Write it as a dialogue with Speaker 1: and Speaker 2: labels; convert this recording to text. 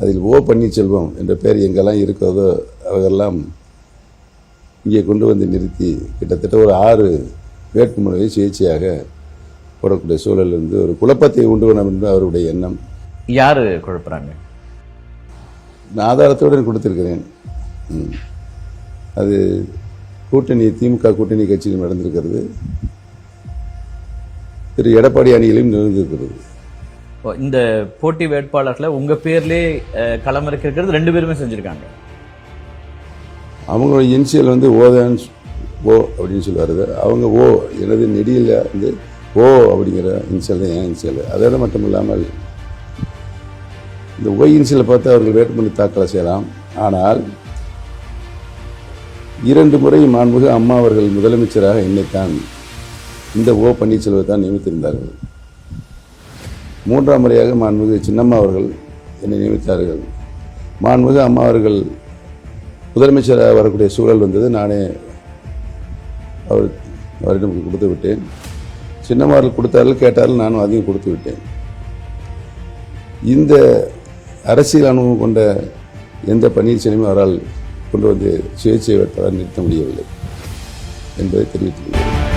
Speaker 1: அதில் ஓ பன்னீர்செல்வம் என்ற பெயர் எங்கெல்லாம் இருக்கிறதோ அவர்களெல்லாம் இங்கே கொண்டு வந்து நிறுத்தி கிட்டத்தட்ட ஒரு ஆறு வேட்புமனுவை சுயேட்சையாக போடக்கூடிய சூழல் இருந்து ஒரு குழப்பத்தை உண்டு பண்ண என்று அவருடைய எண்ணம்.
Speaker 2: யாரு குழப்புறாங்க?
Speaker 1: நான் ஆதாரத்தோடு கொடுத்திருக்கிறேன். அது கூட்டணி திமுக கூட்டணி கட்சியில் நடந்திருக்கிறது. திரு எடப்பாடி அணியிலும் நடந்திருக்கிறது
Speaker 2: ஓ, இந்த போட்டி வேட்பாளரில் உங்கள் பேர்லேயே அஹ், இருக்கிறது ரெண்டு பேருமே செஞ்சுருக்காங்க.
Speaker 1: அவங்களோட இன்சியல் வந்து ஓதான் ஓ அப்படின்னு சொல்லி வருது அவங்க ஓ எனது நெடியில் வந்து ஓ அப்படிங்கிற இன்சியல் தான் என் இன்சியல் அதோட மட்டும் இல்லாமல் இந்த ஓ இன்சியலை பார்த்து அவர்கள் வேட்புமனு தாக்கலை செய்யலாம். ஆனால் இரண்டு முறை மாண்புக அம்மா அவர்கள் முதலமைச்சராக என்னைத்தான் இந்த ஓ பன்னீர்செல்வத்தை தான் நியமித்திருந்தார்கள். மூன்றாம் முறையாக மாண்புமிகு சின்னம்மா அவர்கள் என்னை நியமித்தார்கள். மாண்புமிகு அம்மா அவர்கள் முதலமைச்சராக வரக்கூடிய சூழல் வந்தது. நானே அவர் அவரிடம் கொடுத்து விட்டேன். சின்னமார்கள் கொடுத்தார்கள் கேட்டார்கள் நானும் அதையும் கொடுத்து விட்டேன். இந்த அரசியல் அனுபவம் கொண்ட எந்த பன்னீர்செல்வமும் அவரால் கொண்டு வந்து சுயேட்சை வேட்பாளர் நிறுத்த முடியவில்லை என்பதை தெரிவித்துள்ளேன்